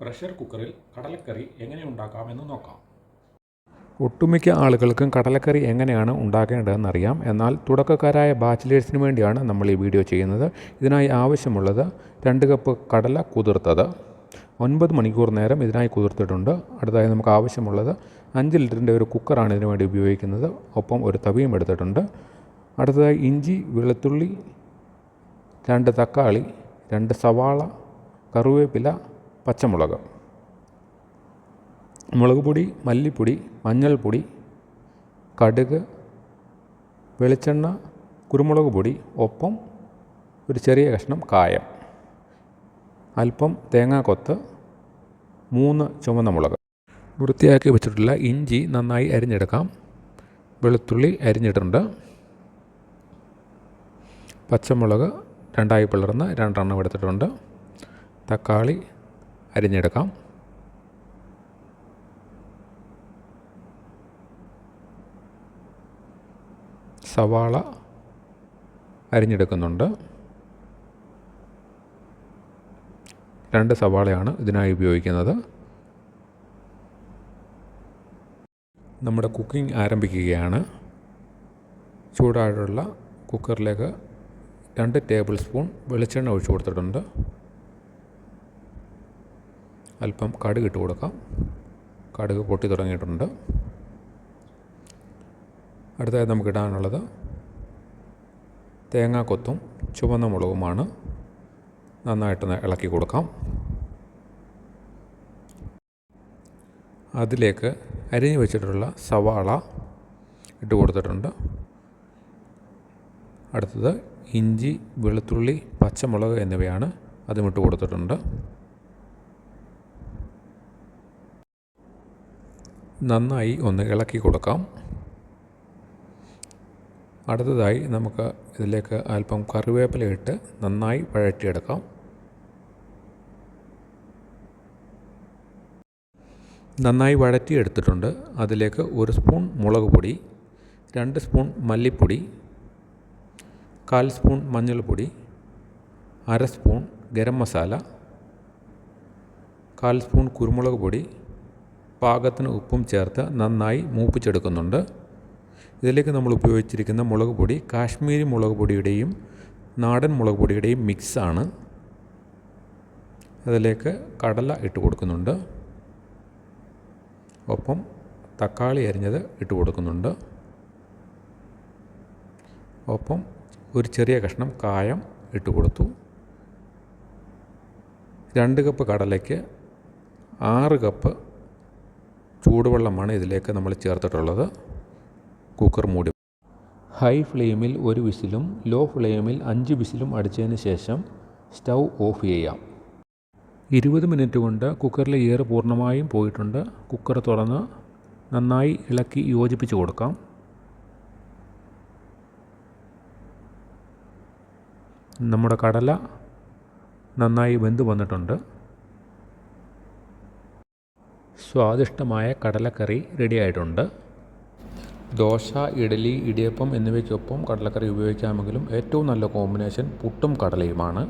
Pressure കുക്കറിൽ കടലക്കറി എങ്ങനെ ഉണ്ടാക്കാമെന്ന് നോക്കാം. ഒട്ടുമിക്ക ആളുകൾക്കും കടലക്കറി എങ്ങനെയാണ് ഉണ്ടാക്കേണ്ടതെന്ന് അറിയാം എന്നാൽ തുടക്കക്കാരായ ബാച്ചിലേഴ്സിന് വേണ്ടിയാണ് നമ്മൾ ഈ വീഡിയോ ചെയ്യുന്നത്. ഇതിനായി ആവശ്യമുള്ളത് രണ്ട് കപ്പ് കടല കുതിർത്തത്. ഒൻപത് മണിക്കൂർ നേരം ഇതിനായി കുതിർത്തിട്ടുണ്ട്. അടുത്തതായി നമുക്ക് ആവശ്യമുള്ളത് അഞ്ച് ലിറ്ററിന്റെ ഒരു കുക്കറാണ് ഇതിനു വേണ്ടി ഉപയോഗിക്കുന്നത്. ഒപ്പം ഒരു തവിയും എടുത്തിട്ടുണ്ട്. അടുത്തതായി ഇഞ്ചി വെളുത്തുള്ളി രണ്ട് തക്കാളി രണ്ട് സവാള കറിവേപ്പില പച്ചമുളക്. മുളക് പൊടി മല്ലിപ്പൊടി മഞ്ഞൾപ്പൊടി കടുക് വെളിച്ചെണ്ണ കുരുമുളക് പൊടി ഒപ്പം ഒരു ചെറിയ കഷ്ണം കായം. അല്പം തേങ്ങാക്കൊത്ത് മൂന്ന് ചുവന്ന മുളക്. വൃത്തിയാക്കി വെച്ചിട്ടുള്ള ഇഞ്ചി നന്നായി അരിഞ്ഞെടുക്കാം. വെളുത്തുള്ളി അരിഞ്ഞിട്ടുണ്ട്. പച്ചമുളക് രണ്ടായി പിളർന്ന് രണ്ടെണ്ണം എടുത്തിട്ടുണ്ട്. തക്കാളി അരിഞ്ഞെടുക്കാം. സവാള അരിഞ്ഞെടുക്കുന്നുണ്ട്. രണ്ട് സവാളയാണ് ഇതിനായി ഉപയോഗിക്കുന്നത്. നമ്മുടെ കുക്കിംഗ് ആരംഭിക്കുകയാണ്. ചൂടായുള്ള കുക്കറിലേക്ക് രണ്ട് ടേബിൾ സ്പൂൺ വെളിച്ചെണ്ണ ഒഴിച്ചു കൊടുത്തിട്ടുണ്ട്. അല്പം കടുക് ഇട്ട് കൊടുക്കാം. കടുക് പൊട്ടി തുടങ്ങിയിട്ടുണ്ട്. അടുത്തതായി നമുക്ക് ഇടാനുള്ളത് തേങ്ങാക്കൊത്തും ചുവന്ന മുളകുമാണ്. നന്നായിട്ടൊന്ന് ഇളക്കി കൊടുക്കാം. അതിലേക്ക് അരിഞ്ഞു വെച്ചിട്ടുള്ള സവാള ഇട്ട് കൊടുത്തിട്ടുണ്ട്. അടുത്തത് ഇഞ്ചി വെളുത്തുള്ളി പച്ചമുളക് എന്നിവയാണ് അതും ഇട്ട് കൊടുത്തിട്ടുണ്ട്. നന്നായി ഒന്ന് ഇളക്കി കൊടുക്കാം. അടുത്തതായി നമുക്ക് ഇതിലേക്ക് അല്പം കറിവേപ്പില ഇട്ട് നന്നായി വഴറ്റിയെടുക്കാം നന്നായി വഴറ്റിയെടുത്തിട്ടുണ്ട്. അതിലേക്ക് ഒരു സ്പൂൺ മുളക് പൊടി രണ്ട് സ്പൂൺ മല്ലിപ്പൊടി കാൽ സ്പൂൺ മഞ്ഞൾപ്പൊടി അര സ്പൂൺ ഗരം മസാല കാൽ സ്പൂൺ കുരുമുളക് പൊടി പാകത്തിന് ഉപ്പും ചേർത്ത് നന്നായി മൂപ്പിച്ചെടുക്കുന്നുണ്ട്. ഇതിലേക്ക് നമ്മൾ ഉപയോഗിച്ചിരിക്കുന്ന മുളക് പൊടി കാശ്മീരി മുളക് പൊടിയുടെയും നാടൻ മുളക് പൊടിയുടെയും മിക്സാണ് അതിലേക്ക് കടല ഇട്ട് കൊടുക്കുന്നുണ്ട്. ഒപ്പം തക്കാളി അരിഞ്ഞത് ഇട്ട് കൊടുക്കുന്നുണ്ട്. ഒപ്പം ഒരു ചെറിയ കഷ്ണം കായം ഇട്ട് കൊടുത്തു. രണ്ട് കപ്പ് കടലയ്ക്ക് ആറ് കപ്പ് ചൂടുവെള്ളമാണ് ഇതിലേക്ക് നമ്മൾ ചേർത്തിട്ടുള്ളത്. കുക്കർ മൂടി ഹൈ ഫ്ലെയിമിൽ ഒരു വിസിലും ലോ ഫ്ലെയിമിൽ അഞ്ച് വിസിലും അടിച്ചതിന് ശേഷം സ്റ്റൗ ഓഫ് ചെയ്യാം. ഇരുപത് മിനിറ്റ് കൊണ്ട് കുക്കറിലെ എയർ പൂർണമായും പോയിട്ടുണ്ട്. കുക്കർ തുറന്ന് നന്നായി ഇളക്കി യോജിപ്പിച്ച് കൊടുക്കാം. നമ്മുടെ കടല നന്നായി വെന്ത് വന്നിട്ടുണ്ട്. സ്വാദിഷ്ടമായ കടലക്കറി റെഡിയായിട്ടുണ്ട് ദോശ ഇഡലി ഇടിയപ്പം എന്നിവയ്ക്കൊപ്പം കടലക്കറി ഉപയോഗിക്കാമെങ്കിലും ഏറ്റവും നല്ല കോമ്പിനേഷൻ പുട്ടും കടലയുമാണ്.